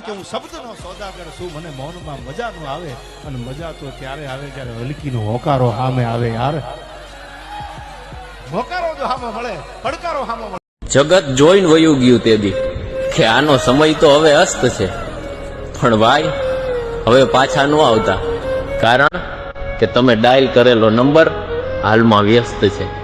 કે હું શબ્દનો સોદાગર છું, મને મૌનમાં મજા આવે અને મજા તો ત્યારે આવે જ્યારે હલકીનો હોકારો સામે આવે યાર. હોકારો જો સામે મળે, પડકારો સામે મળે. જગત જોઈને વયું ગયું તે દી. કે આનો સમય તો હવે અસ્ત છે. પણ ભાઈ, હવે પાછા ન આવતા. કારણ કે તમે ડાયલ કરેલો નંબર હાલમાં વ્યસ્ત છે.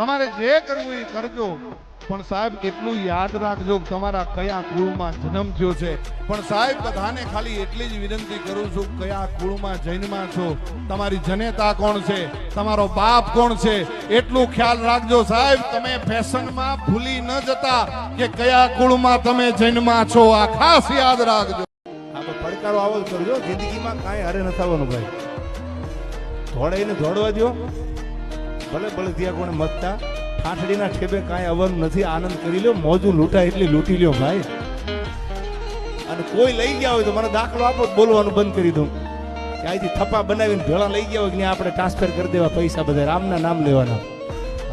તમારે જે કરવું એ કરજો. પણ સાહેબ, એટલું યાદ રાખજો તમારા કયા કુળમાં જન્મ થયો છે. પણ સાહેબ, બધાને ખાલી એટલી જ વિનંતી કરું છું કયા કુળમાં જૈનમાં છો. તમારી જનેતા કોણ છે? તમારો બાપ કોણ છે? એટલું ખ્યાલ રાખજો સાહેબ, તમે ફેશનમાં ભૂલી ન જતા કે કયા કુળમાં તમે જૈનમાં છો. આ ખાસ યાદ રાખજો. આપણે પડકારો આવો કરજો જિંદગીમાં કાંઈ હારે ન થવાનું ભાઈ. ધોડાઈને દોડવા દો ભલે ભલે ત્યાં મતતા ઠાઠડીના ઠેબે કાંઈ અવન નથી, આનંદ કરી લ્યો, મોજું લૂંટાય એટલી લૂંટી લ્યો ભાઈ. અને કોઈ લઈ ગયા હોય તો મને દાખલો આપો બોલવાનું બંધ કરી દઉં. કે અહીંથી થપ્પા બનાવીને ભેળા લઈ ગયા હોય કે આપણે ટ્રાન્સફર કરી દેવા પૈસા બધા, રામના નામ લેવાના.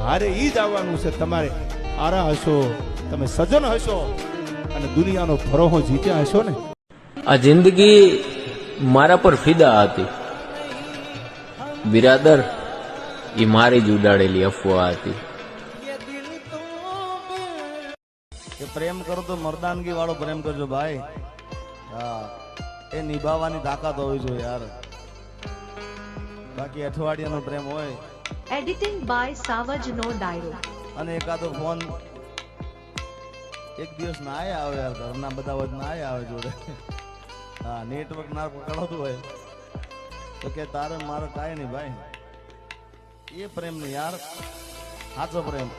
હારે એ જ આવવાનું છે, તમારે આરા હશો, તમે સજન હશો, અને દુનિયાનો ભરોહો જીત્યા હશો ને. આ જિંદગી મારા પર ફિદા હતી. બિરાદર એ મારી જ ઉડાડેલી અફવા હતી. કે પ્રેમ કરો તો મર્દાનગી વાળો પ્રેમ કરજો ભાઈ. હા એ નિભાવવાની તાકાત હોવી જોઈએ યાર. બાકી અઠવાડિયાનો પ્રેમ હોય. એડિટિંગ બાય સાવજ નો ડાયરો અને એકાદો ફોન એક દિવસ ના આયા આવે યાર ઘરના બધા વધ ના આયા આવે જોડે. હા નેટવર્ક ના પકડાતું હોય. તો કે તારે મારે કાંઈ નહીં ભાઈ. એ પ્રેમ ને યાર સાચો પ્રેમ.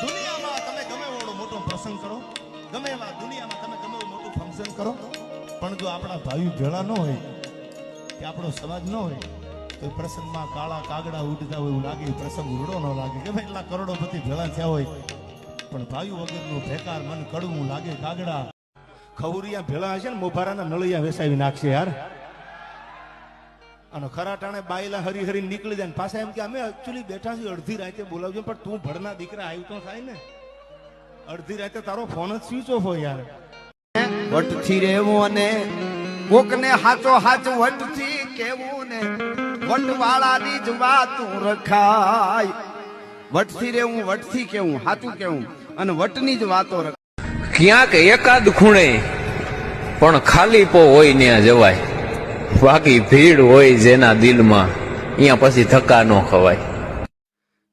દુનિયામાં તમે ગમે એવો મોટો પ્રસંગ કરો ગમે એવા દુનિયામાં તમે ગમે એવું મોટું ફંક્શન કરો પણ જો આપણા ભાઈ ભેળા ન હોય કે આપણો સમાજ ન હોય તો પ્રસંગમાં કાળા કાગડા ઉડતા હોય એવું લાગે પ્રસંગ ઉડો ન લાગે કે ભાઈ એટલા કરોડોપતિ ભેળા થયા હોય પણ ભાઈ વગરનું ભેકાર મન કડવું લાગે કાગડા. ખવરિયા ભેળા હશે ને મોભારાના નળિયા વેસાવી નાખશે યાર. અને ખરા ટાણે બાયલા હરી હરી નીકળી જાય ને પાછા એમ કે અમે એકચ્યુઅલી બેઠા છીએ અડધી રાતે બોલાવજો પણ તું ભણના દીકરા આવ્યું તો થાય ને. અડધી રાતે તારો ફોન જ સ્વિચ ઓફ હોય યાર. વટથી રહેવું અને કોકને હાચો હાચ વટથી કેવું ને વટવાળાની જ વાતું રખાય. વટથી રહેવું વટથી કેવું હાચું કેવું અને વટની જ વાતો રખાય. ક્યાંક એકાદ ખૂણે પણ ખાલી પો હોય ત્યાં જવાય. બાકી ભીડ હોય જેના દિલમાં અહીંયા પછી ધક્કા ન ખવાય.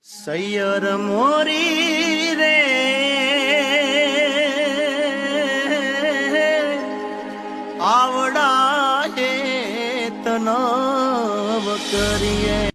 સૈયર મોરી રે. આવડા તનવ કરીએ.